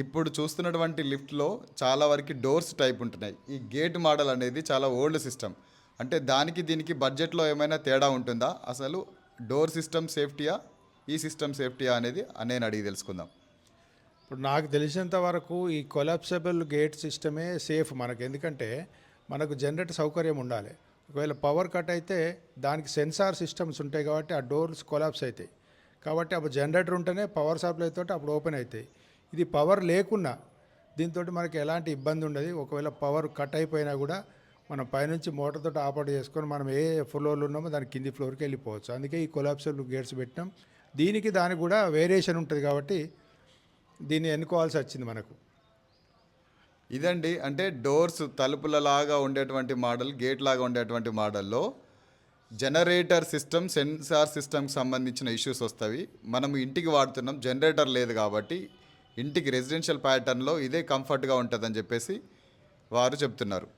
ఇప్పుడు చూస్తున్నటువంటి లిఫ్ట్లో చాలా వరకు డోర్స్ టైప్ ఉంటున్నాయి. ఈ గేట్ మోడల్ అనేది చాలా ఓల్డ్ సిస్టమ్. అంటే దానికి దీనికి బడ్జెట్లో ఏమైనా తేడా ఉంటుందా? అసలు డోర్ సిస్టమ్ సేఫ్టీయా? ఈ సిస్టమ్ సేఫ్టీయా అనేది నేను అడిగి తెలుసుకుందాం. ఇప్పుడు నాకు తెలిసినంత వరకు ఈ కొలాప్సబుల్ గేట్ సిస్టమే సేఫ్ మనకు. ఎందుకంటే మనకు జనరేటర్ సౌకర్యం ఉండాలి. ఒకవేళ పవర్ కట్ అయితే దానికి సెన్సార్ సిస్టమ్స్ ఉంటాయి కాబట్టి ఆ డోర్స్ కొలాప్స్ అవుతాయి. కాబట్టి అప్పుడు జనరేటర్ ఉంటేనే పవర్ సప్లై తోటి అప్పుడు ఓపెన్ అవుతాయి. ఇది పవర్ లేకున్నా దీంతో మనకి ఎలాంటి ఇబ్బంది ఉండదు. ఒకవేళ పవర్ కట్ అయిపోయినా కూడా మనం పైనుంచి మోటార్తో ఆపరేట్ చేసుకొని మనం ఏ ఫ్లోర్లో ఉన్నామో దాని కింది ఫ్లోర్కి వెళ్ళిపోవచ్చు. అందుకే ఈ కొలాప్సబుల్ గేట్స్ పెట్టినాం. దీనికి దానికి కూడా వేరియేషన్ ఉంటుంది కాబట్టి దీన్ని ఎన్నుకోవాల్సి వచ్చింది మనకు. ఇదండి అంటే డోర్స్ తలుపులలాగా ఉండేటువంటి మోడల్ గేట్ లాగా ఉండేటువంటి మోడల్లో జనరేటర్ సిస్టమ్ సెన్సార్ సిస్టమ్కి సంబంధించిన ఇష్యూస్ వస్తాయి మనం ఇంటికి వాడుతున్నాం. జనరేటర్ లేదు కాబట్టి ఇంటికి రెసిడెన్షియల్ ప్యాటర్న్లో ఇదే కంఫర్ట్గా ఉంటుందని చెప్పేసి వారు చెప్తున్నారు.